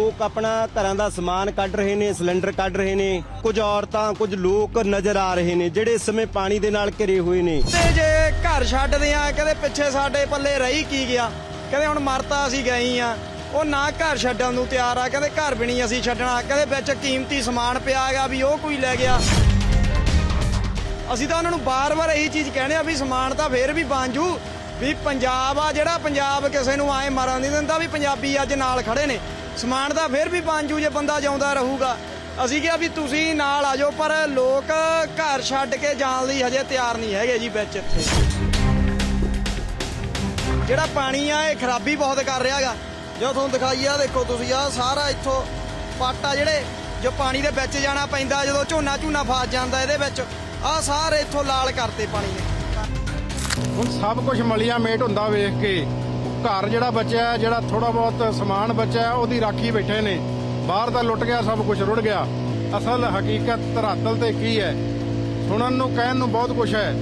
ਲੋਕ ਆਪਣਾ ਘਰਾਂ ਦਾ ਸਮਾਨ ਕੱਢ ਰਹੇ ਨੇ, ਸਿਲੰਡਰ ਕੱਢ ਰਹੇ ਨੇ, ਕੁਝ ਔਰਤਾਂ, ਕੁਝ ਲੋਕ ਨਜ਼ਰ ਆ ਰਹੇ ਨੇ, ਜਿਹੜੇ ਇਸ ਸਮੇਂ ਪਾਣੀ ਦੇ ਨਾਲ ਘਿਰੇ ਹੋਏ ਨੇ। ਤੇ ਜੇ ਘਰ ਛੱਡਦੇ ਆ, ਕਹਿੰਦੇ ਪਿੱਛੇ ਸਾਡੇ ਪੱਲੇ ਰਹੀ ਕੀ ਗਿਆ? ਕਹਿੰਦੇ ਹੁਣ ਮਰਤਾ ਅਸੀਂ ਗਏ ਆ। ਉਹ ਨਾ ਘਰ ਛੱਡਣ ਨੂੰ ਤਿਆਰ ਆ, ਕਹਿੰਦੇ ਘਰ ਵੀ ਨਹੀਂ ਅਸੀਂ ਛੱਡਣਾ। ਕਹਿੰਦੇ ਵਿੱਚ ਕੀਮਤੀ ਸਮਾਨ ਪਿਆ ਹੈਗਾ ਵੀ ਉਹ ਕੋਈ ਲੈ ਗਿਆ। ਅਸੀਂ ਤਾਂ ਉਹਨਾਂ ਨੂੰ ਬਾਰ-ਬਾਰ ਇਹੀ ਚੀਜ਼ ਕਹਿੰਦੇ ਆ ਵੀ ਸਮਾਨ ਤਾਂ ਫੇਰ ਵੀ ਬਾਂਜੂ ਵੀ ਪੰਜਾਬ ਆ ਜਿਹੜਾ ਪੰਜਾਬ ਕਿਸੇ ਨੂੰ ਆਏ ਮਰਨ ਨਹੀਂ ਦਿੰਦਾ ਵੀ ਪੰਜਾਬੀ ਅੱਜ ਨਾਲ ਖੜੇ ਨੇ। ਸਮਾਨ ਤਾਂ ਫਿਰ ਵੀ ਬਾਂਜੂ ਜੇ ਬੰਦਾ ਜਿਉਂਦਾ ਰਹੂਗਾ। ਅਸੀਂ ਕਿਹਾ ਵੀ ਤੁਸੀਂ ਨਾਲ ਆ ਜਾਓ, ਪਰ ਲੋਕ ਘਰ ਛੱਡ ਕੇ ਜਾਣ ਲਈ ਹਜੇ ਤਿਆਰ ਨਹੀਂ ਹੈਗੇ ਜੀ ਵਿੱਚ ਇੱਥੇ। ਜਿਹੜਾ ਪਾਣੀ ਆ, ਇਹ ਖਰਾਬੀ ਬਹੁਤ ਕਰ ਰਿਹਾ ਹੈਗਾ। ਜੋ ਤੁਹਾਨੂੰ ਦਿਖਾਈ ਆ, ਦੇਖੋ ਤੁਸੀਂ ਆ, ਸਾਰਾ ਇੱਥੋਂ ਪਾਟਾ ਜਿਹੜੇ, ਜੋ ਪਾਣੀ ਦੇ ਵਿੱਚ ਜਾਣਾ ਪੈਂਦਾ, ਜਦੋਂ ਝੋਨਾ ਝੂਨਾ ਫਸ ਜਾਂਦਾ ਇਹਦੇ ਵਿੱਚ, ਆ ਸਾਰੇ ਇੱਥੋਂ ਲਾਲ ਕਰਤੇ ਪਾਣੀ ਨੇ। ਹੁਣ ਸਭ ਕੁਝ ਮਲੀਆਂ ਮੇਟ ਹੁੰਦਾ ਵੇਖ ਕੇ। ਘਰ ਜਿਹੜਾ ਬਚਿਆ, ਜਿਹੜਾ ਥੋੜਾ ਬਹੁਤ ਸਮਾਨ ਬਚਿਆ, ਉਹਦੀ ਰਾਖੀ ਬੈਠੇ ਨੇ। ਬਾਹਰ ਦਾ ਲੁੱਟ ਗਿਆ, ਸਭ ਕੁਝ ਰੁੜ ਗਿਆ। ਅਸਲ ਹਕੀਕਤ ਧਰਾਤਲ ਤੇ ਕੀ ਹੈ? ਸੁਣਨ ਨੂੰ, ਕਹਿਣ ਨੂੰ ਬਹੁਤ ਕੁਝ ਹੈ।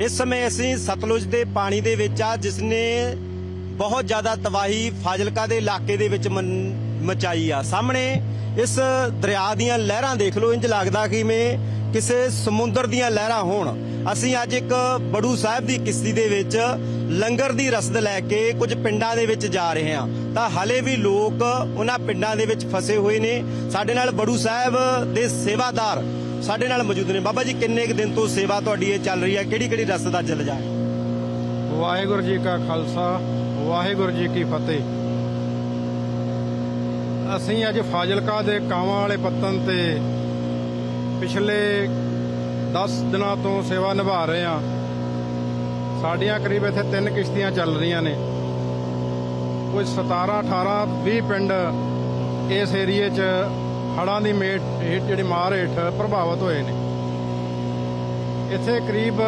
ਇਸ ਸਮੇਂ ਅਸੀਂ ਸਤਲੁਜ ਦੇ ਪਾਣੀ ਦੇ ਵਿੱਚ ਆ, ਜਿਸ ਨੇ ਬਹੁਤ ਜ਼ਿਆਦਾ ਤਬਾਹੀ ਫਾਜ਼ਿਲਕਾ ਦੇ ਇਲਾਕੇ ਦੇ ਵਿੱਚ ਮਚਾਈ ਆ। ਸਾਹਮਣੇ ਇਸ ਦਰਿਆ ਦੀਆਂ ਲਹਿਰਾਂ ਦੇਖ ਲਓ ਇੰਜ ਲੱਗਦਾ ਕਿ ਕਿਸੇ ਸਮੁੰਦਰ ਦੀਆਂ ਲਹਿਰਾਂ ਹੋਣ। ਅਸੀਂ ਅੱਜ ਇੱਕ ਬੜੂ ਸਾਹਿਬ ਦੀ ਕਿਸ਼ਤੀ ਦੇ ਵਿੱਚ ਲੰਗਰ ਦੀ ਰਸਦ ਲੈ ਕੇ ਕੁਝ ਪਿੰਡਾਂ ਦੇ ਵਿੱਚ ਜਾ ਰਹੇ ਹਾਂ। ਤਾਂ ਹਲੇ ਵੀ ਲੋਕ ਉਹਨਾਂ ਪਿੰਡਾਂ ਦੇ ਵਿੱਚ ਫਸੇ ਹੋਏ ਨੇ। ਸਾਡੇ ਨਾਲ ਬੜੂ ਸਾਹਿਬ ਦੇ ਸੇਵਾਦਾਰ ਸਾਡੇ ਨਾਲ ਮੌਜੂਦ ਨੇ। ਬਾਬਾ ਜੀ, ਕਿੰਨੇ ਕੁ ਦਿਨ ਤੋਂ ਸੇਵਾ ਤੁਹਾਡੀ ਇਹ ਚੱਲ ਰਹੀ ਹੈ? ਕਿਹੜੀ ਕਿਹੜੀ ਰਸਦ ਦਾ ਚੱਲ ਜਾ ਵਾਹਿਗੁਰੂ ਜੀ ਕਾ ਖਾਲਸਾ, ਵਾਹਿਗੁਰੂ ਜੀ ਕੀ ਫਤਿਹ। ਅਸੀਂ ਅੱਜ ਫਾਜ਼ਿਲਕਾ ਦੇ ਕਾਵਾਂ ਵਾਲੇ ਪੱਤਨ ਤੇ ਪਿਛਲੇ 10 ਦਿਨਾਂ ਤੋਂ ਸੇਵਾ ਨਿਭਾ ਰਹੇ ਹਾਂ। ਸਾਡੀਆਂ ਕਰੀਬ ਇੱਥੇ ਤਿੰਨ ਕਿਸ਼ਤੀਆਂ ਚੱਲ ਰਹੀਆਂ ਨੇ। ਕੋਈ 17 18 20 ਪਿੰਡ ਇਸ ਏਰੀਏ 'ਚ ਹੜ੍ਹਾਂ ਦੀ ਮੇਟ, ਹੇਠ ਜਿਹੜੀ ਮਾਰ ਹੇਠ ਪ੍ਰਭਾਵਿਤ ਹੋਏ ਨੇ। ਇੱਥੇ ਕਰੀਬ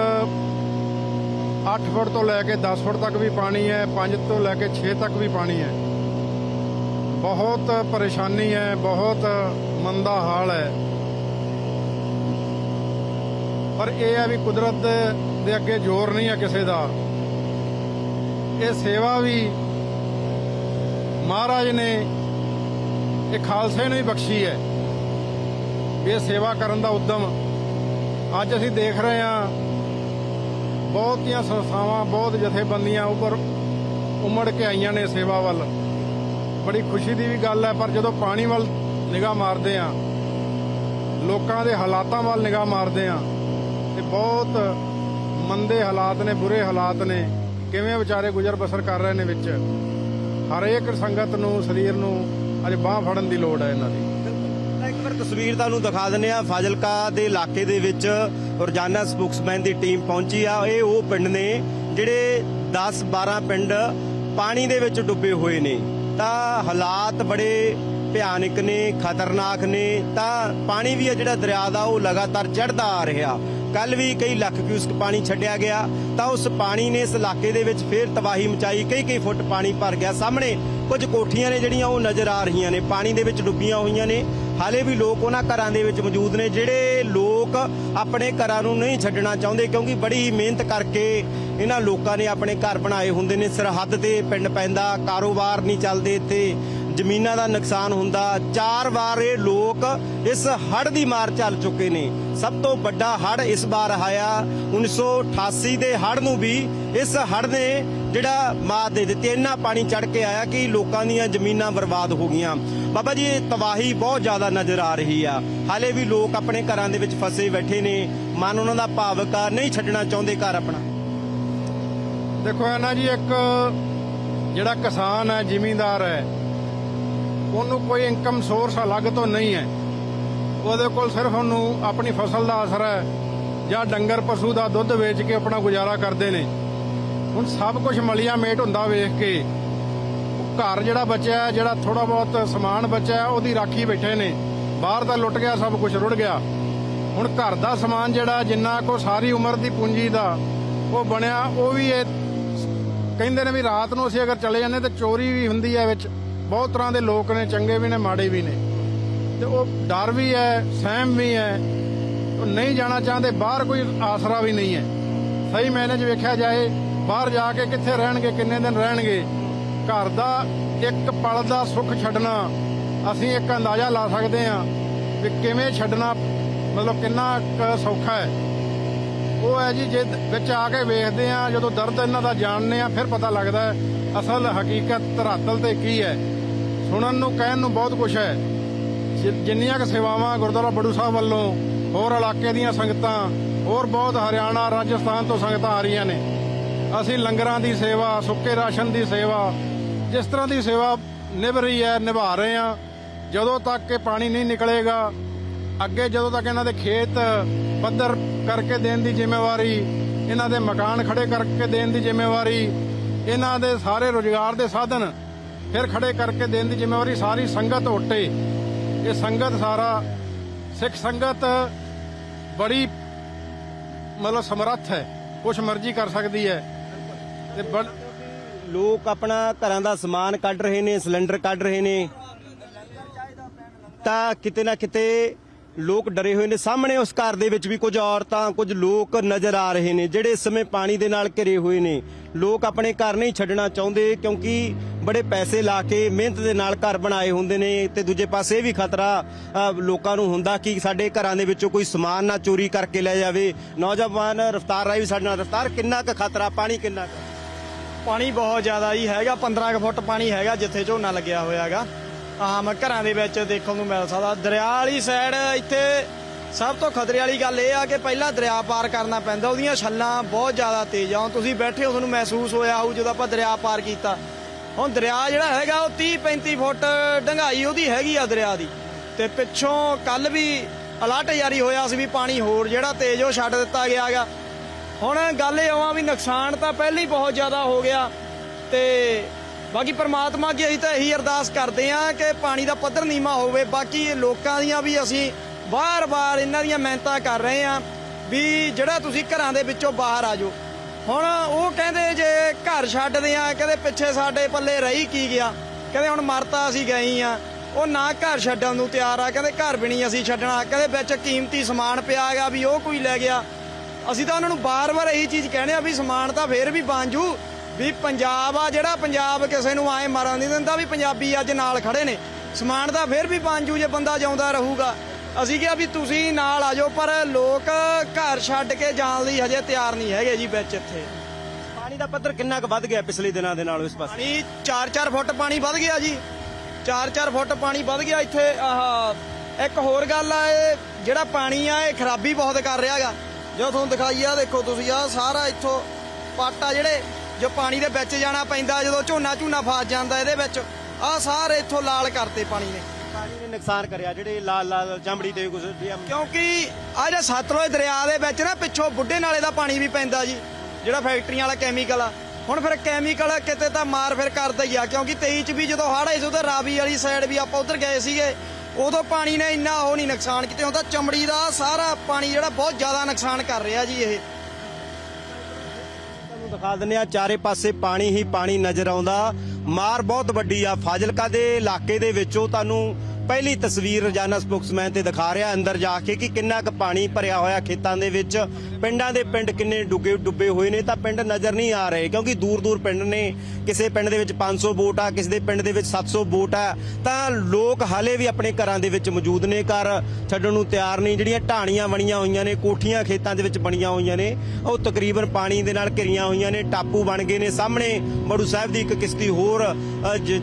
8 ਫੁੱਟ ਤੋਂ ਲੈ ਕੇ 10 ਫੁੱਟ ਤੱਕ ਵੀ ਪਾਣੀ ਹੈ 5 ਤੋਂ ਲੈ ਕੇ 6 ਤੱਕ ਵੀ ਪਾਣੀ ਹੈ। ਬਹੁਤ ਪਰੇਸ਼ਾਨੀ ਹੈ, ਬਹੁਤ ਮੰਦਾ ਹਾਲ ਹੈ। ਪਰ ਇਹ ਹੈ ਵੀ ਕੁਦਰਤ ਦੇ- ਅੱਗੇ ਜ਼ੋਰ ਨਹੀਂ ਹੈ ਕਿਸੇ ਦਾ। ਇਹ ਸੇਵਾ ਵੀ ਮਹਾਰਾਜ ਨੇ ਇਹ ਖਾਲਸੇ ਨੂੰ ਹੀ ਬਖਸ਼ੀ ਹੈ ਇਹ ਸੇਵਾ ਕਰਨ ਦਾ ਉਦਮ। ਅੱਜ ਅਸੀਂ ਦੇਖ ਰਹੇ ਹਾਂ, ਬਹੁਤੀਆਂ ਸੰਸਥਾਵਾਂ, ਬਹੁਤ ਜਥੇਬੰਦੀਆਂ ਉੱਪਰ ਉਮੜ ਕੇ ਆਈਆਂ ਨੇ ਸੇਵਾ ਵੱਲ। ਬੜੀ ਖੁਸ਼ੀ ਦੀ ਵੀ ਗੱਲ ਹੈ, ਪਰ ਜਦੋਂ ਪਾਣੀ ਵੱਲ ਨਿਗਾਹ ਮਾਰਦੇ ਆ ਲੋਕਾਂ ਦੇ ਹਾਲਾਤਾਂ ਵੱਲ ਨਿਗਾਹ ਮਾਰਦੇ ਆ ਤੇ ਬਹੁਤ ਮੰਦੇ ਹਾਲਾਤ ਨੇ, ਬੁਰੇ ਹਾਲਾਤ ਨੇ, ਕਿਵੇਂ ਵਿਚਾਰੇ ਗੁਜ਼ਰ ਬਸਰ ਕਰ ਰਹੇ ਨੇ ਵਿੱਚ, ਹਰੇਕ ਸੰਗਤ ਨੂੰ, ਸਰੀਰ ਨੂੰ ਅੱਜ ਬਾਹ ਫੜਨ ਦੀ ਲੋੜ ਹੈ ਇਹਨਾਂ ਦੀ। ਇੱਕ ਵਾਰ ਤਸਵੀਰ ਤੁਹਾਨੂੰ ਦਿਖਾ ਦਿੰਨੇ ਆ ਫਾਜ਼ਿਲਕਾ ਦੇ ਇਲਾਕੇ ਦੇ ਵਿੱਚ ਰੋਜ਼ਾਨਾ ਸਪੋਕਸਮੈਨ ਦੀ ਟੀਮ ਪਹੁੰਚੀ ਆ, ਇਹ ਉਹ ਪਿੰਡ ਨੇ ਜਿਹੜੇ 10 12 ਪਿੰਡ ਪਾਣੀ ਦੇ ਵਿੱਚ ਡੁੱਬੇ ਹੋਏ ਨੇ। ਤਾਂ ਹਾਲਾਤ ਬੜੇ ਭਿਆਨਕ ਨੇ, ਖਤਰਨਾਕ ਨੇ, ਤਾਂ ਪਾਣੀ ਵੀ ਆ ਜਿਹੜਾ ਦਰਿਆ ਦਾ, ਉਹ ਲਗਾਤਾਰ ਚੜਦਾ ਆ ਰਿਹਾ। ਕੱਲ ਵੀ ਕਈ ਲੱਖ ਕਿਊਸਕ ਪਾਣੀ ਛੱਡਿਆ ਗਿਆ, ਤਾਂ ਉਸ ਪਾਣੀ ਨੇ ਇਸ ਇਲਾਕੇ ਦੇ ਵਿੱਚ ਫੇਰ ਤਬਾਹੀ ਮਚਾਈ ਕਈ ਕਈ ਫੁੱਟ ਪਾਣੀ ਭਰ ਗਿਆ। ਸਾਹਮਣੇ ਕੁਝ ਕੋਠੀਆਂ ਨੇ ਜਿਹੜੀਆਂ ਉਹ ਨਜ਼ਰ ਆ ਰਹੀਆਂ ਨੇ। ਪਾਣੀ ਦੇ ਵਿੱਚ ਡੁੱਬੀਆਂ ਹੋਈਆਂ ਨੇ। ਹਾਲੇ ਵੀ ਲੋਕ ਉਹਨਾਂ ਘਰਾਂ ਦੇ ਵਿੱਚ ਮੌਜੂਦ ਨੇ, ਜਿਹੜੇ ਲੋਕ ਆਪਣੇ ਘਰਾਂ ਨੂੰ ਨਹੀਂ ਛੱਡਣਾ ਚਾਹੁੰਦੇ, ਕਿਉਂਕਿ ਬੜੀ ਮਿਹਨਤ ਕਰਕੇ ਇਹਨਾਂ ਲੋਕਾਂ ਨੇ ਆਪਣੇ ਘਰ ਬਣਾਏ ਹੁੰਦੇ ਨੇ। ਸਰਹੱਦ ਤੇ ਪਿੰਡ ਪੈਂਦਾ, ਕਾਰੋਬਾਰ ਨਹੀਂ ਚੱਲਦੇ ਇੱਥੇ। ਜ਼ਮੀਨਾਂ ਦਾ ਨੁਕਸਾਨ ਹੁੰਦਾ। ਚਾਰ ਵਾਰ ਇਹ ਲੋਕ ਇਸ ਹੜ੍ਹ ਦੀ ਮਾਰ ਚੱਲ ਚੁੱਕੇ ਨੇ। ਸਭ ਤੋਂ ਵੱਡਾ ਹੜ੍ਹ ਇਸ ਵਾਰ ਆਇਆ। 1988 ਦੇ ਹੜ੍ਹ ਨੂੰ ਵੀ ਇਸ ਹੜ੍ਹ ਨੇ ਜਿਹੜਾ ਮਾਤ ਦੇ ਦਿੱਤੀ। ਇੰਨਾ ਪਾਣੀ ਚੜ ਕੇ ਆਇਆ ਕਿ ਲੋਕਾਂ ਦੀਆਂ ਜ਼ਮੀਨਾਂ ਬਰਬਾਦ ਹੋ ਗਈਆਂ। ਬਾਬਾ ਜੀ ਇਹ ਤਬਾਹੀ ਬਹੁਤ ਜ਼ਿਆਦਾ ਨਜ਼ਰ ਆ ਰਹੀ ਆ। ਹਾਲੇ ਵੀ ਲੋਕ ਆਪਣੇ ਘਰਾਂ ਦੇ ਵਿੱਚ ਫਸੇ ਬੈਠੇ ਨੇ। ਮਨ ਉਹਨਾਂ ਦਾ ਭਾਵਕ ਆ ਨਹੀਂ ਛੱਡਣਾ ਚਾਹੁੰਦੇ ਘਰ ਆਪਣਾ। ਦੇਖੋ ਇਹ ਨਾ ਜੀ, ਇੱਕ ਜਿਹੜਾ ਕਿਸਾਨ ਹੈ, ਜ਼ਿਮੀਂਦਾਰ ਹੈ ਉਹਨੂੰ ਕੋਈ ਇਨਕਮ ਸੋਰਸ ਅਲੱਗ ਤੋਂ ਨਹੀਂ ਹੈ। ਉਹਦੇ ਕੋਲ ਸਿਰਫ ਉਹਨੂੰ ਆਪਣੀ ਫਸਲ ਦਾ ਅਸਰ ਹੈ, ਜਾਂ ਡੰਗਰ ਪਸ਼ੂ ਦਾ ਦੁੱਧ ਵੇਚ ਕੇ ਆਪਣਾ ਗੁਜ਼ਾਰਾ ਕਰਦੇ ਨੇ। ਹੁਣ ਸਭ ਕੁਝ ਮਲੀਆਂ ਮੇਟ ਹੁੰਦਾ ਵੇਖ ਕੇ, ਘਰ ਜਿਹੜਾ ਬਚਿਆ, ਜਿਹੜਾ ਥੋੜਾ ਬਹੁਤ ਸਮਾਨ ਬਚਿਆ, ਉਹਦੀ ਰਾਖੀ ਬੈਠੇ ਨੇ। ਬਾਹਰ ਦਾ ਲੁੱਟ ਗਿਆ, ਸਭ ਕੁਝ ਰੁੜ ਗਿਆ। ਹੁਣ ਘਰ ਦਾ ਸਮਾਨ ਜਿਹੜਾ, ਜਿੰਨਾ ਕੋ ਸਾਰੀ ਉਮਰ ਦੀ ਪੂੰਜੀ ਦਾ ਉਹ ਬਣਿਆ, ਉਹ ਵੀ ਇਹ ਕਹਿੰਦੇ ਨੇ ਵੀ ਰਾਤ ਨੂੰ ਅਸੀਂ ਅਗਰ ਚਲੇ ਜਾਂਦੇ ਤੇ ਚੋਰੀ ਵੀ ਹੁੰਦੀ ਹੈ ਵਿੱਚ। ਬਹੁਤ ਤਰ੍ਹਾਂ ਦੇ ਲੋਕ ਨੇ, ਚੰਗੇ ਵੀ ਨੇ, ਮਾੜੇ ਵੀ ਨੇ। ਤੇ ਉਹ ਡਰ ਵੀ ਹੈ, ਸਹਿਮ ਵੀ ਹੈ। ਉਹ ਨਹੀਂ ਜਾਣਾ ਚਾਹੁੰਦੇ, ਬਾਹਰ ਕੋਈ ਆਸਰਾ ਵੀ ਨਹੀਂ ਹੈ। ਸਹੀ ਮੈਨੇ 'ਚ ਵੇਖਿਆ ਜਾਏ, ਬਾਹਰ ਜਾ ਕੇ ਕਿੱਥੇ ਰਹਿਣਗੇ, ਕਿੰਨੇ ਦਿਨ ਰਹਿਣਗੇ? ਘਰ ਦਾ ਇੱਕ ਪਲ ਦਾ ਸੁੱਖ ਛੱਡਣਾ, ਅਸੀਂ ਇੱਕ ਅੰਦਾਜ਼ਾ ਲਾ ਸਕਦੇ ਹਾਂ ਕਿ ਕਿਵੇਂ ਛੱਡਣਾ, ਮਤਲਬ ਕਿੰਨਾ ਸੌਖਾ ਹੈ। ਉਹ ਹੈ ਜੀ, ਜੇ ਵਿੱਚ ਆ ਕੇ ਵੇਖਦੇ ਆ ਜਦੋਂ ਦਰਦ ਇਹਨਾਂ ਦਾ ਜਾਣਦੇ ਆ ਫਿਰ ਪਤਾ ਲੱਗਦਾ ਹੈ ਅਸਲ ਹਕੀਕਤ ਧਰਾਤਲ ਤੇ ਕੀ ਹੈ? ਸੁਣਨ ਨੂੰ, ਕਹਿਣ ਨੂੰ ਬਹੁਤ ਕੁਝ ਹੈ। ਜਿੰਨੀਆਂ ਕੁ ਸੇਵਾਵਾਂ ਗੁਰਦੁਆਰਾ ਬੜੂ ਸਾਹਿਬ ਵੱਲੋਂ ਹੋਰ ਇਲਾਕੇ ਦੀਆਂ ਸੰਗਤਾਂ, ਹੋਰ ਬਹੁਤ ਹਰਿਆਣਾ, ਰਾਜਸਥਾਨ ਤੋਂ ਸੰਗਤਾਂ ਆ ਰਹੀਆਂ ਨੇ। ਅਸੀਂ ਲੰਗਰਾਂ ਦੀ ਸੇਵਾ, ਸੁੱਕੇ ਰਾਸ਼ਨ ਦੀ ਸੇਵਾ, ਜਿਸ ਤਰ੍ਹਾਂ ਦੀ ਸੇਵਾ ਨਿਭ ਰਹੀ ਹੈ, ਨਿਭਾ ਰਹੇ ਆ ਜਦੋਂ ਤੱਕ ਕਿ ਪਾਣੀ ਨਹੀਂ ਨਿਕਲੇਗਾ, ਅੱਗੇ ਜਦੋਂ ਤੱਕ ਇਹਨਾਂ ਦੇ ਖੇਤ ਪੱਧਰ ਕਰਕੇ ਦੇਣ ਦੀ ਜ਼ਿੰਮੇਵਾਰੀ, ਇਹਨਾਂ ਦੇ ਮਕਾਨ ਖੜੇ ਕਰਕੇ ਦੇਣ ਦੀ ਜ਼ਿੰਮੇਵਾਰੀ ਇਹਨਾਂ ਦੇ ਸਾਰੇ ਰੋਜ਼ਗਾਰ ਦੇ ਸਾਧਨ ਫਿਰ ਖੜੇ ਕਰਕੇ ਦੇਣ ਦੀ ਜ਼ਿੰਮੇਵਾਰੀ ਸਾਰੀ ਸੰਗਤ ਉੱਤੇ। ਇਹ ਸੰਗਤ ਸਾਰਾ ਸਿੱਖ ਸੰਗਤ ਬੜੀ ਮਤਲਬ ਸਮਰੱਥ ਹੈ, ਕੁਛ ਮਰਜ਼ੀ ਕਰ ਸਕਦੀ ਹੈ। ਤੇ ਬੜ ਲੋਕ ਆਪਣਾ ਘਰਾਂ ਦਾ ਸਮਾਨ ਕੱਢ ਰਹੇ ਨੇ, ਸਿਲੰਡਰ ਕੱਢ ਰਹੇ ਨੇ। ਤਾਂ ਕਿਤੇ ਨਾ ਕਿਤੇ ਲੋਕ ਡਰੇ ਹੋਏ ਨੇ। ਸਾਹਮਣੇ ਉਸ ਘਰ ਦੇ ਵਿੱਚ ਵੀ ਕੁਝ ਔਰਤਾਂ, ਕੁਝ ਲੋਕ ਨਜ਼ਰ ਆ ਰਹੇ ਨੇ, ਜਿਹੜੇ ਇਸ ਸਮੇਂ ਪਾਣੀ ਦੇ ਨਾਲ ਘਿਰੇ ਹੋਏ ਨੇ। ਲੋਕ ਆਪਣੇ ਘਰ ਨਹੀਂ ਛੱਡਣਾ ਚਾਹੁੰਦੇ ਕਿਉਂਕਿ ਬੜੇ ਪੈਸੇ ਲਾ ਕੇ ਮਿਹਨਤ ਦੇ ਨਾਲ ਘਰ ਬਣਾਏ ਹੁੰਦੇ ਨੇ। ਤੇ ਦੂਜੇ ਪਾਸੇ ਇਹ ਵੀ ਖਤਰਾ ਲੋਕਾਂ ਨੂੰ ਹੁੰਦਾ ਕਿ ਸਾਡੇ ਘਰਾਂ ਦੇ ਵਿੱਚੋਂ ਕੋਈ ਸਮਾਨ ਨਾ ਚੋਰੀ ਕਰਕੇ ਲੈ ਜਾਵੇ। ਨੌਜਵਾਨ ਰਫਤਾਰ ਰਾਈ ਵੀ ਸਾਡੇ ਨਾਲ, ਰਫਤਾਰ, ਕਿੰਨਾ ਕੁ ਖਤਰਾ, ਪਾਣੀ ਕਿੰਨਾ ਕੁ? ਪਾਣੀ ਬਹੁਤ ਜ਼ਿਆਦਾ ਹੀ ਹੈਗਾ 15 ਕੁ ਫੁੱਟ ਪਾਣੀ ਹੈਗਾ, ਜਿੱਥੇ ਝੋਨਾ ਲੱਗਿਆ ਹੋਇਆ ਹੈਗਾ। ਆਮ ਘਰਾਂ ਦੇ ਵਿੱਚ ਦੇਖਣ ਨੂੰ ਮਿਲ ਸਕਦਾ। ਦਰਿਆ ਵਾਲੀ ਸਾਈਡ ਇੱਥੇ ਸਭ ਤੋਂ ਖਤਰੇ ਵਾਲੀ ਗੱਲ ਇਹ ਆ ਕਿ ਪਹਿਲਾਂ ਦਰਿਆ ਪਾਰ ਕਰਨਾ ਪੈਂਦਾ, ਉਹਦੀਆਂ ਛੱਲਾਂ ਬਹੁਤ ਜ਼ਿਆਦਾ ਤੇਜ਼ ਆ। ਹੁਣ ਤੁਸੀਂ ਬੈਠੇ ਹੋ, ਤੁਹਾਨੂੰ ਮਹਿਸੂਸ ਹੋਇਆ ਹੋਊ ਜਦੋਂ ਆਪਾਂ ਦਰਿਆ ਪਾਰ ਕੀਤਾ। ਹੁਣ ਦਰਿਆ ਜਿਹੜਾ ਹੈਗਾ, ਉਹ 30 35 ਫੁੱਟ ਡੰਗਾਈ ਉਹਦੀ ਹੈਗੀ ਆ ਦਰਿਆ ਦੀ। ਤੇ ਪਿੱਛੋਂ ਕੱਲ ਵੀ ਅਲਰਟ ਜਾਰੀ ਹੋਇਆ ਸੀ ਵੀ ਪਾਣੀ ਹੋਰ ਜਿਹੜਾ ਤੇਜ਼ ਉਹ ਛੱਡ ਦਿੱਤਾ ਗਿਆਗਾ ਹੁਣ ਗੱਲ ਇਹ ਆਵਾਂ ਵੀ ਨੁਕਸਾਨ ਤਾਂ ਪਹਿਲਾਂ ਹੀ ਬਹੁਤ ਜ਼ਿਆਦਾ ਹੋ ਗਿਆ ਤੇ ਬਾਕੀ ਪ੍ਰਮਾਤਮਾ ਅੱਗੇ ਅਸੀਂ ਤਾਂ ਇਹੀ ਅਰਦਾਸ ਕਰਦੇ ਆਂ ਕਿ ਪਾਣੀ ਦਾ ਪੱਧਰ ਨੀਮਾ ਹੋਵੇ। ਬਾਕੀ ਲੋਕਾਂ ਦੀਆਂ ਵੀ ਅਸੀਂ ਬਾਰ-ਬਾਰ ਇਹਨਾਂ ਦੀਆਂ ਮਿਹਨਤਾਂ ਕਰ ਰਹੇ ਆਂ ਵੀ ਜਿਹੜਾ ਤੁਸੀਂ ਘਰਾਂ ਦੇ ਵਿੱਚੋਂ ਬਾਹਰ ਆ ਜਾਓ। ਹੁਣ ਉਹ ਕਹਿੰਦੇ ਜੇ ਘਰ ਛੱਡਦੇ ਆ ਕਹਿੰਦੇ ਪਿੱਛੇ ਸਾਡੇ ਪੱਲੇ ਰਹੀ ਕੀ ਗਿਆ? ਕਹਿੰਦੇ ਹੁਣ ਮਰਤਾ ਅਸੀਂ ਗਏ ਆ ਉਹ ਨਾ ਘਰ ਛੱਡਣ ਨੂੰ ਤਿਆਰ ਆ, ਕਹਿੰਦੇ ਘਰ ਵੀ ਨਹੀਂ ਅਸੀਂ ਛੱਡਣਾ। ਕਹਿੰਦੇ ਵਿੱਚ ਕੀਮਤੀ ਸਮਾਨ ਪਿਆ ਹੈਗਾ ਵੀ ਉਹ ਕੋਈ ਲੈ ਗਿਆ। ਅਸੀਂ ਤਾਂ ਉਹਨਾਂ ਨੂੰ ਬਾਰ-ਬਾਰ ਇਹੀ ਚੀਜ਼ ਕਹਿੰਦੇ ਆ ਵੀ ਸਮਾਨ ਤਾਂ ਫੇਰ ਵੀ ਬਾਂਝੂ। ਵੀ ਪੰਜਾਬ ਆ ਜਿਹੜਾ ਪੰਜਾਬ ਕਿਸੇ ਨੂੰ ਆਏ ਮਾਰਨ ਨਹੀਂ ਦਿੰਦਾ ਵੀ ਪੰਜਾਬੀ ਅੱਜ ਨਾਲ ਖੜੇ ਨੇ। ਸਮਾਨ ਤਾਂ ਫੇਰ ਵੀ ਬਾਂਜੂ ਜੇ ਬੰਦਾ ਜਿਉਂਦਾ ਰਹੂਗਾ। ਅਸੀਂ ਕਿਹਾ ਵੀ ਤੁਸੀਂ ਨਾਲ ਆ ਜਾਓ ਪਰ ਲੋਕ ਘਰ ਛੱਡ ਕੇ ਜਾਣ ਲਈ ਹਜੇ ਤਿਆਰ ਨਹੀਂ ਹੈਗੇ ਜੀ ਵਿੱਚ ਇੱਥੇ। ਪਾਣੀ ਦਾ ਪੱਧਰ ਕਿੰਨਾ ਕੁ ਵੱਧ ਗਿਆ ਪਿਛਲੇ ਦਿਨਾਂ ਦੇ ਨਾਲ ਇਸ ਪਾਸੇ? ਪਾਣੀ 4-4 ਫੁੱਟ ਪਾਣੀ ਵੱਧ ਗਿਆ ਜੀ। 4-4 ਫੁੱਟ ਪਾਣੀ ਵੱਧ ਗਿਆ ਇੱਥੇ। ਆਹ ਇੱਕ ਹੋਰ ਗੱਲ ਆ ਇਹ ਜਿਹੜਾ ਪਾਣੀ ਆ ਇਹ ਖਰਾਬੀ ਬਹੁਤ ਕਰ ਰਿਹਾ ਹੈਗਾ। ਜੋ ਤੁਹਾਨੂੰ ਦਿਖਾਈ ਆ ਦੇਖੋ ਤੁਸੀਂ ਆ ਸਾਰਾ ਇੱਥੋਂ ਪੱਟ ਜਿਹੜੇ ਜੋ ਪਾਣੀ ਦੇ ਵਿੱਚ ਜਾਣਾ ਪੈਂਦਾ ਜਦੋਂ ਝੋਨਾ ਝੂਨਾ ਫਸ ਜਾਂਦਾ ਇਹਦੇ ਵਿੱਚ ਆ ਸਾਰੇ ਇੱਥੋਂ ਲਾਲ ਕਰਤੇ ਪਾਣੀ ਨੇ। ਪਾਣੀ ਨੇ ਨੁਕਸਾਨ ਕਰਿਆ ਜਿਹੜੇ ਲਾਲ ਲਾਲ ਚਮੜੀ ਤੇ ਕੁਝ ਕਿਉਂਕਿ ਆ ਜਿਹੜਾ ਸਤਲੁਜ ਦਰਿਆ ਦੇ ਵਿੱਚ ਨਾ ਪਿੱਛੋਂ ਬੁੱਢੇ ਨਾਲੇ ਦਾ ਪਾਣੀ ਵੀ ਪੈਂਦਾ ਜੀ ਜਿਹੜਾ ਫੈਕਟਰੀਆਂ ਵਾਲਾ ਕੈਮੀਕਲ ਆ। ਹੁਣ ਫਿਰ ਕੈਮੀਕਲ ਕਿਤੇ ਤਾਂ ਮਾਰ ਫਿਰ ਕਰਦਾ ਹੀ ਆ ਕਿਉਂਕਿ 23 ਚ ਵੀ ਜਦੋਂ ਹੜ੍ਹ ਆਏ ਸੀ ਉਧਰ ਰਾਵੀ ਵਾਲੀ ਸਾਈਡ ਵੀ ਆਪਾਂ ਉਧਰ ਗਏ ਸੀਗੇ ਉਦੋਂ ਪਾਣੀ ਨੇ ਇੰਨਾ ਉਹ ਨਹੀਂ ਨੁਕਸਾਨ ਕੀਤੇ ਤਾਂ ਚਮੜੀ ਦਾ ਸਾਰਾ ਪਾਣੀ ਜਿਹੜਾ ਬਹੁਤ ਜ਼ਿਆਦਾ ਨੁਕਸਾਨ ਕਰ ਰਿਹਾ ਜੀ ਇਹ। ਤੁਹਾਨੂੰ ਦਿਖਾ ਦਿੰਦੇ ਆ ਚਾਰੇ ਪਾਸੇ ਪਾਣੀ ਹੀ ਪਾਣੀ ਨਜ਼ਰ ਆਉਂਦਾ। ਮਾਰ ਬਹੁਤ ਵੱਡੀ ਆ। ਫਾਜ਼ਿਲਕਾ ਦੇ ਇਲਾਕੇ ਦੇ ਵਿੱਚੋਂ ਤੁਹਾਨੂੰ ਪਹਿਲੀ ਤਸਵੀਰ ਰੋਜ਼ਾਨਾ ਸਪੋਕਸਮੈਨ ਤੇ ਦਿਖਾ ਰਿਹਾ ਅੰਦਰ ਜਾ ਕੇ ਕਿ ਕਿੰਨਾ ਕੁ ਪਾਣੀ ਭਰਿਆ ਹੋਇਆ ਖੇਤਾਂ ਦੇ ਵਿੱਚ। ਪਿੰਡਾਂ ਦੇ ਪਿੰਡ ਕਿੰਨੇ ਡੁੱਗੇ ਡੁੱਬੇ ਹੋਏ ਨੇ ਤਾਂ ਪਿੰਡ ਨਜ਼ਰ ਨਹੀਂ ਆ ਰਹੇ ਕਿਉਂਕਿ ਦੂਰ ਦੂਰ ਪਿੰਡ ਨੇ। ਕਿਸੇ ਪਿੰਡ ਦੇ ਵਿੱਚ 500 ਵੋਟ ਆ, ਕਿਸੇ ਦੇ ਪਿੰਡ ਦੇ ਵਿੱਚ 700 ਵੋਟ ਆ। ਤਾਂ ਲੋਕ ਹਾਲੇ ਵੀ ਆਪਣੇ ਘਰਾਂ ਦੇ ਵਿੱਚ ਮੌਜੂਦ ਨੇ। ਘਰ ਛੱਡਣ ਨੂੰ ਤਿਆਰ ਨਹੀਂ। ਜਿਹੜੀਆਂ ਢਾਣੀਆਂ ਬਣੀਆਂ ਹੋਈਆਂ ਨੇ, ਕੋਠੀਆਂ ਖੇਤਾਂ ਦੇ ਵਿੱਚ ਬਣੀਆਂ ਹੋਈਆਂ ਨੇ, ਉਹ ਤਕਰੀਬਨ ਪਾਣੀ ਦੇ ਨਾਲ ਘਿਰੀਆਂ ਹੋਈਆਂ ਨੇ, ਟਾਪੂ ਬਣ ਗਏ ਨੇ। ਸਾਹਮਣੇ ਬੜੂ ਸਾਹਿਬ ਦੀ ਇੱਕ ਕਿਸ਼ਤੀ ਹੋਰ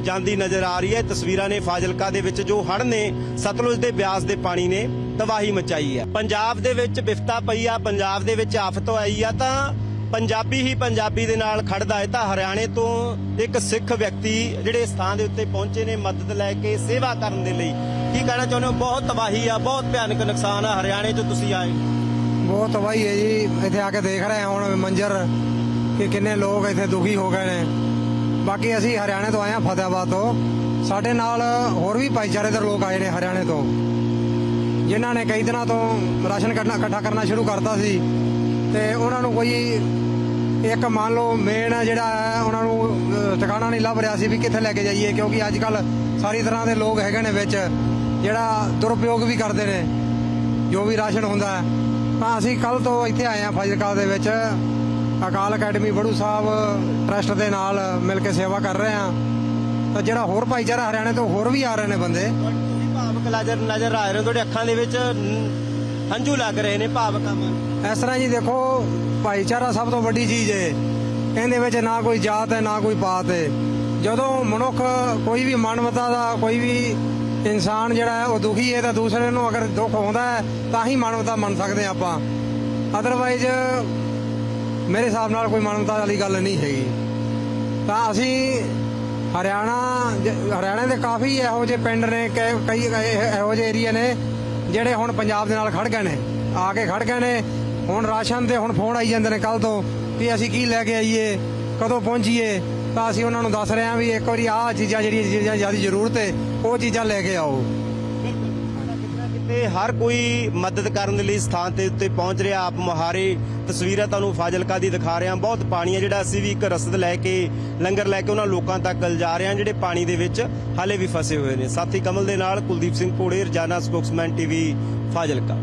ਜਾਂਦੀ ਨਜ਼ਰ ਆ ਰਹੀ ਹੈ। ਤਸਵੀਰਾਂ ਨੇ ਫਾਜ਼ਿਲਕਾ ਦੇ ਵਿੱਚ ਜੋ ਹੜ੍ਹ ਨੇ, ਸਤਲੁਜ ਦੇ ਬਿਆਸ ਦੇ ਪਾਣੀ ਨੇ, ਤਬਾਹੀ ਮਚਾਈ ਹੈ। ਪੰਜਾਬ ਦੇ ਵਿੱਚ ਵਿਫਤਾ ਪਈ ਆ, ਪੰਜਾਬ ਦੇ ਵਿੱਚ ਆਫਤ ਆਈ ਆ ਤਾਂ ਪੰਜਾਬੀ ਹੀ ਪੰਜਾਬੀ ਦੇ ਨਾਲ ਖੜਦਾ ਹੈ ਤਾਂ ਹਰਿਆਣੇ ਤੋਂ ਇੱਕ ਸਿੱਖ ਵਿਅਕਤੀ ਜਿਹੜੇ ਇਸ ਦੇ ਉੱਤੇ ਪਹੁੰਚੇ ਨੇ ਮਦਦ ਲੈ ਕੇ ਸੇਵਾ ਕਰਨ ਦੇ ਲਈ। ਕੀ ਕਹਿਣਾ ਚਾਹੁੰਦੇ ਹੋ? ਬਹੁਤ ਤਬਾਹੀ ਆ, ਬਹੁਤ ਭਿਆਨਕ ਨੁਕਸਾਨ ਆ ਹਰਿਆਣੇ ਤੋਂ ਤੁਸੀਂ ਆਏ ਬਹੁਤ ਤਬਾਹੀ ਹੈ ਜੀ, ਇੱਥੇ ਆ ਕੇ ਦੇਖ ਰਹੇ ਹਾਂ ਹੁਣ ਮੰਜ਼ਰ ਕਿ ਕਿੰਨੇ ਲੋਕ ਇੱਥੇ ਦੁਖੀ ਹੋ ਗਏ ਨੇ। ਬਾਕੀ ਅਸੀਂ ਹਰਿਆਣੇ ਤੋਂ ਆਏ ਹਾਂ ਫਤਿਆਬਾਦ ਤੋਂ। ਸਾਡੇ ਨਾਲ ਹੋਰ ਵੀ ਭਾਈਚਾਰੇ ਦੇ ਲੋਕ ਆਏ ਨੇ ਹਰਿਆਣੇ ਤੋਂ। ਜਿਨ੍ਹਾਂ ਨੇ ਕਈ ਦਿਨਾਂ ਤੋਂ ਰਾਸ਼ਨ ਕਰਨਾ ਇਕੱਠਾ ਕਰਨਾ ਸ਼ੁਰੂ ਕਰਤਾ ਸੀ ਤੇ ਉਹਨਾਂ ਨੂੰ ਕੋਈ ਇੱਕ ਮੰਨ ਲਓ ਮੇਨ ਜਿਹੜਾ ਹੈ, ਉਹਨਾਂ ਨੂੰ ਟਿਕਾਣਾ ਨਹੀਂ ਲੱਭ ਰਿਹਾ ਸੀ ਵੀ ਕਿੱਥੇ ਲੈ ਕੇ ਜਾਈਏ, ਕਿਉਂਕਿ ਅੱਜ ਕੱਲ ਸਾਰੀ ਤਰ੍ਹਾਂ ਦੇ ਲੋਕ ਹੈਗੇ ਨੇ ਵਿੱਚ, ਜਿਹੜਾ ਦੁਰਉਪਯੋਗ ਵੀ ਕਰਦੇ ਨੇ, ਜੋ ਵੀ ਰਾਸ਼ਨ ਹੁੰਦਾ ਤਾਂ ਅਸੀਂ ਕੱਲ ਤੋਂ ਇੱਥੇ ਆਏ ਹਾਂ ਫਾਜ਼ਿਲਕਾ ਦੇ ਵਿੱਚ। ਅਕਾਲ ਅਕੈਡਮੀ, ਬੜੂ ਸਾਹਿਬ, ਟਰਸਟ ਦੇ ਨਾਲ ਮਿਲ ਕੇ ਸੇਵਾ ਕਰ ਰਹੇ ਹਾਂ। ਤਾਂ ਜਿਹੜਾ ਹੋਰ ਭਾਈਚਾਰਾ ਹਰਿਆਣੇ ਤੋਂ ਹੋਰ ਵੀ ਆ ਰਹੇ ਨੇ ਬੰਦੇ। ਤੁਸੀਂ ਭਾਵਕ ਨਜ਼ਰ ਨਜ਼ਰ ਆ ਰਹੇ ਹੋ ਤੁਹਾਡੇ ਅੱਖਾਂ ਦੇ ਵਿੱਚ ਹੰਝੂ ਲੱਗ ਰਹੇ ਨੇ ਭਾਵਕ ਅਮਨ ਇਸ ਤਰ੍ਹਾਂ ਜੀ ਦੇਖੋ ਭਾਈਚਾਰਾ ਸਭ ਤੋਂ ਵੱਡੀ ਚੀਜ਼ ਹੈ ਇਹਦੇ ਵਿੱਚ ਨਾ ਕੋਈ ਜਾਤ ਹੈ ਨਾ ਕੋਈ ਪਾਤ ਹੈ ਜਦੋਂ ਮਨੁੱਖ ਕੋਈ ਵੀ ਮਾਨਵਤਾ ਦਾ ਕੋਈ ਵੀ ਇਨਸਾਨ ਜਿਹੜਾ ਹੈ ਉਹ ਦੁਖੀ ਹੈ ਤਾਂ ਦੂਸਰੇ ਨੂੰ ਅਗਰ ਦੁੱਖ ਆਉਂਦਾ ਹੈ ਤਾਂ ਹੀ ਮਾਨਵਤਾ ਮੰਨ ਸਕਦੇ ਆਪਾਂ। ਅਦਰਵਾਈਜ਼ ਮੇਰੇ ਹਿਸਾਬ ਨਾਲ ਕੋਈ ਮਾਨਵਤਾ ਵਾਲੀ ਗੱਲ ਨਹੀਂ ਹੈਗੀ। ਤਾਂ ਅਸੀਂ ਹਰਿਆਣਾ ਜ- ਹਰਿਆਣੇ ਦੇ ਕਾਫੀ ਇਹੋ ਜਿਹੇ ਪਿੰਡ ਨੇ, ਕਈ ਕਈ ਇਹ- ਇਹੋ ਜਿਹੇ ਏਰੀਆ ਨੇ ਜਿਹੜੇ ਹੁਣ ਪੰਜਾਬ ਦੇ ਨਾਲ ਖੜ ਗਏ ਨੇ, ਆ ਕੇ ਖੜ ਗਏ ਨੇ। ਹੁਣ ਰਾਸ਼ਨ 'ਤੇ ਹੁਣ ਫੋਨ ਆਈ ਜਾਂਦੇ ਨੇ ਕੱਲ ਤੋਂ ਵੀ ਅਸੀਂ ਕੀ ਲੈ ਕੇ ਆਈਏ, ਕਦੋਂ ਪਹੁੰਚੀਏ? ਤਾਂ ਅਸੀਂ ਉਹਨਾਂ ਨੂੰ ਦੱਸ ਰਹੇ ਹਾਂ ਵੀ ਇੱਕ ਵਾਰੀ ਆਹ ਚੀਜ਼ਾਂ ਜਿਹੜੀਆਂ ਚੀਜ਼ਾਂ ਜ਼ਿਆਦਾ ਜ਼ਰੂਰਤ ਹੈ, ਉਹ ਚੀਜ਼ਾਂ ਲੈ ਕੇ ਆਓ। ਕਿਤੇ ਹਰ ਕੋਈ ਮਦਦ ਕਰਨ ਦੇ ਲਈ ਸਥਾਨ ਤੇ ਉੱਤੇ ਪਹੁੰਚ ਰਿਹਾ। ਆਪ ਮੁਹਾਰੇ ਤਸਵੀਰਾਂ ਤੁਹਾਨੂੰ ਫਾਜ਼ਿਲਕਾ ਦੀ ਦਿਖਾ ਰਿਹਾ। ਬਹੁਤ ਪਾਣੀ ਹੈ ਜਿਹੜਾ ਅਸੀਂ ਵੀ ਇੱਕ ਰਸਦ ਲੈ ਕੇ, ਲੰਗਰ ਲੈ ਕੇ ਉਹਨਾਂ ਲੋਕਾਂ ਤੱਕ ਲਿਜਾ ਰਹੇ ਹਾਂ, ਜਿਹੜੇ ਪਾਣੀ ਦੇ ਵਿੱਚ ਹਾਲੇ ਵੀ ਫਸੇ ਹੋਏ ਨੇ। ਸਾਥੀ ਕਮਲ ਦੇ ਨਾਲ ਕੁਲਦੀਪ ਸਿੰਘ ਕੋੜੇ ਰਜਾਨਾ ਸਪੋਕਸਮੈਨ ਟੀਵੀ, ਫਾਜ਼ਿਲਕਾ।